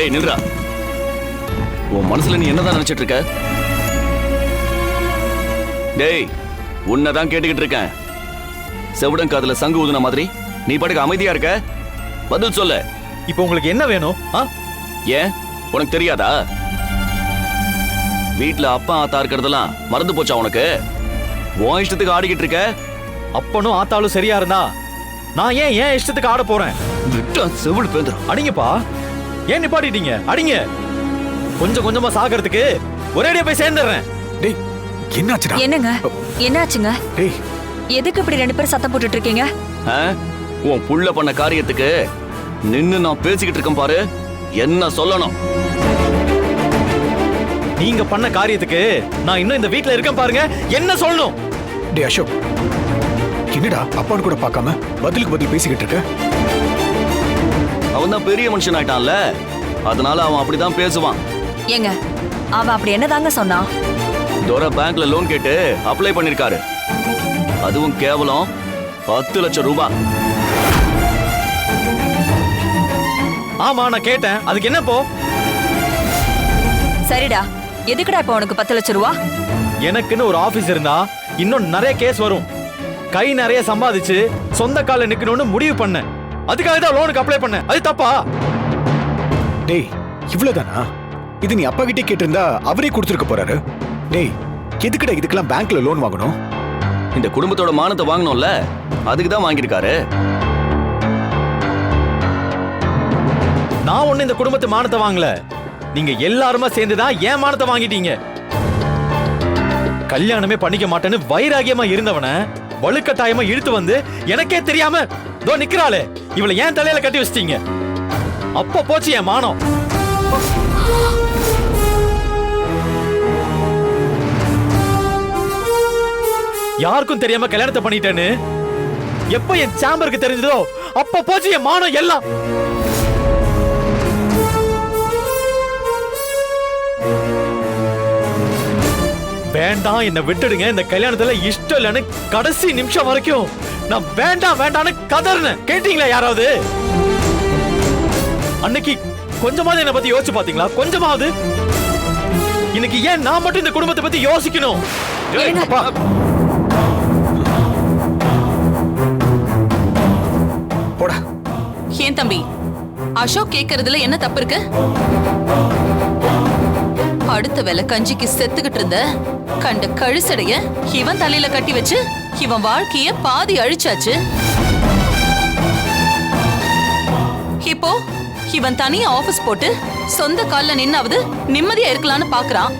டேய் நில்றா. உன் மனசுல நீ என்னதான் நினைச்சிட்டு இருக்க? டேய் உன்னதான் கேட்டுக்கிட்டு இருக்கேன். செவிடன் காதுல சங்கு ஊதுன மாதிரி நீ பாட்டுக்கு அமைதியா இருக்க? பதில் சொல்லு. இப்போ உங்களுக்கு என்ன வேணும் ஏன்? உனக்கு தெரியாதா? வீட்ல அப்பா ஆத்தா இருக்கிறதெல்லாம் மறந்து போச்சா உனக்கு? உன் இஷ்டத்துக்கு ஆடிக்கிட்டு இருக்க? அப்பனும் ஆத்தாலும் சரியா இருந்தா நான் ஏன் ஏன் இஷ்டத்துக்கு ஆட போறேன்? விட்டா செவிடு பேந்துரும். அடிங்கப்பா. ஏன் நிப்பாட்டிட்டீங்க? அடிங்க. கொஞ்சம் கொஞ்சமா சாகிறதுக்கு ஒரேடியா போய் சேர்ந்துடுறேன். டேய் என்னாச்சுடா? என்னங்க? என்னாச்சுங்க? டேய். எதுக்கு இப்படி ரெண்டு பேரும் சத்தம் போட்டுட்டு இருக்கீங்க? உன் புள்ள பண்ண காரியத்துக்கு நின்னு நான் பேசிக்கிட்டு இருக்கேன் பாரு. என்ன சொல்லணும்? நீங்க பண்ண காரியத்துக்கு நான் இன்னும் இந்த வீட்ல இருக்கேன் பாருங்க. என்ன சொல்லணும்? டேய் அசோக். என்னடா அப்பான்னு கூட பார்க்காம பதிலுக்கு பதில் பேசிக்கிட்டு இருக்க? அவன் தான் பெரிய மனுஷன் ஆயிட்டான்ல. அதனால அவன் அப்படிதான் பேசுவான். ஏங்க அவன் அப்படி என்னதாங்க சொன்னான் தோர பேங்க்ல லோன் கேட்டு அப்ளை பண்ணிருக்காரு. அதுவும் கேவலம். பத்து லட்சம் ரூபாய் ஆமா நான் கேட்டேன். அதுக்கு என்ன போ சரிடா. எதுக்குடா இப்ப உனக்கு பத்து லட்சம் ரூபா? எனக்குன்னு ஒரு ஆபீஸ் இருந்தா இன்னும் நிறைய கேஸ் வரும். கை நிறைய சம்பாதிச்சு சொந்த கால நிக்கணும்னு முடிவு பண்ணேன். அதுக்காக தான் லோனுக்கு அப்ளை பண்ணேன். அது தப்பா? டேய் இவ்வளவுதானா? இது நீ அப்பா கிட்டே கேட்டிருந்தா அவரே கொடுத்துருக்க போறாரு. டேய் எதுக்குடா இதுக்கெல்லாம் பேங்க்ல லோன் வாங்கணும்? இந்த குடும்பத்தோட மானத்தை வாங்கணும்ல அதுக்கு தான் வாங்கியிருக்காரு. நான் ஒண்ணு இந்த குடும்பத்து மானத்தை வாங்கல. நீங்க எல்லாருமா சேர்ந்து தான் ஏன் மானத்தை வாங்கிட்டீங்க. கல்யாணமே பண்ணிக்க மாட்டேன்னு வைராகியமா இருந்தவன வலுக்கட்டாயமா இழுத்து வந்து எனக்கே தெரியாம தோ நிக்கிறாளே. இவளை ஏன் தலையில கட்டி வச்சிட்டீங்க? அப்ப போச்சு என் மானம். யாருக்கும் தெரியாம கல்யாணத்தை பண்ணிட்டேன்னு? எப்ப என் சாம்பருக்கு தெரிஞ்சதோ அப்ப போச்சு என் மானம் எல்லாம். வேண்டாம் என்ன விட்டுடுங்க. இந்த கல்யாணத்துல இஷ்டம் இல்லைன்னு கடைசி நிமிஷம் வரைக்கும் நான் வேண்டாம் வேண்டாம்னு கதறினேன். கேட்டீங்களா யாராவது? அன்னைக்கு கொஞ்சமாவது என்ன பத்தி யோசிச்சு பாத்தீங்களா கொஞ்சமாவது. இன்னைக்கு ஏன் நான் மட்டும் இந்த குடும்பத்தை பத்தி யோசிக்கணும்? ஏன் தம்பி? அசோக் கேக்குறதுல என்ன தப்பு இருக்கு? அடுத்த வேலை கஞ்சிக்கு செத்துக்கிட்டு இருந்த கண்ட கழுசடைய இவன் தலையில கட்டி வச்சு இவன் வாழ்க்கைய பாதி அழிச்சாச்சு. இப்போ இவன் தனியா ஆபீஸ் போட்டு சொந்த கால்ல நின்னாவது நிம்மதியா இருக்கலாம்னு பாக்குறான்.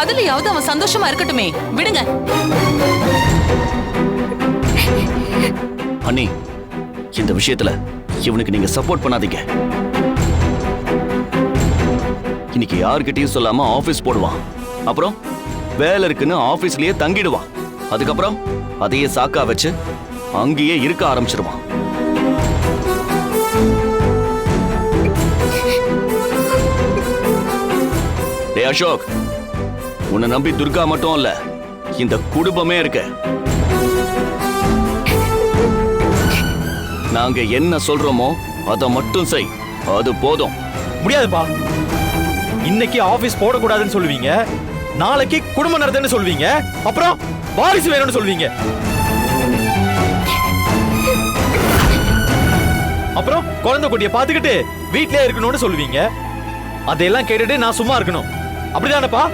அதுலயாவது அவன் சந்தோஷமா இருக்கட்டுமே. விடுங்க. அண்ணி இந்த விஷயத்துல இவனுக்கு நீங்க சப்போர்ட் பண்ணாதீங்க. இன்னைக்கு யார்கிட்டயும் சொல்லாம ஆபீஸ் போடுவான். அப்புறம் வேலை இருக்குன்னு ஆபீஸ்லயே தங்கிடுவான். அதுக்கப்புறம் அதையே சாக்கா வச்சு அங்கேயே இருக்க ஆரம்பிச்சிருவான். டேய் அசோக் உன்னை நம்பி துர்கா மட்டும் இல்ல இந்த குடும்பமே இருக்கு. நாங்க என்ன சொல்றோமோ அதை மட்டும் செய். அது போதும். முடியாதுப்பா. இன்னைக்கு ஆபீஸ் போடக்கூடாதுன்னு சொல்லுவீங்க. நாளைக்கு குடும்ப நடத்துன்னு சொல்லுவீங்க. அப்புறம் வாரிசு வேணும்னு சொல்லுவீங்க. அப்புறம் குழந்தை குட்டியை பார்த்துக்கிட்டு வீட்லயே இருக்கணும்னு சொல்லுவீங்க. அதையெல்லாம் கேட்டுட்டு நான் சும்மா இருக்கணும். அப்படிதானப்பா?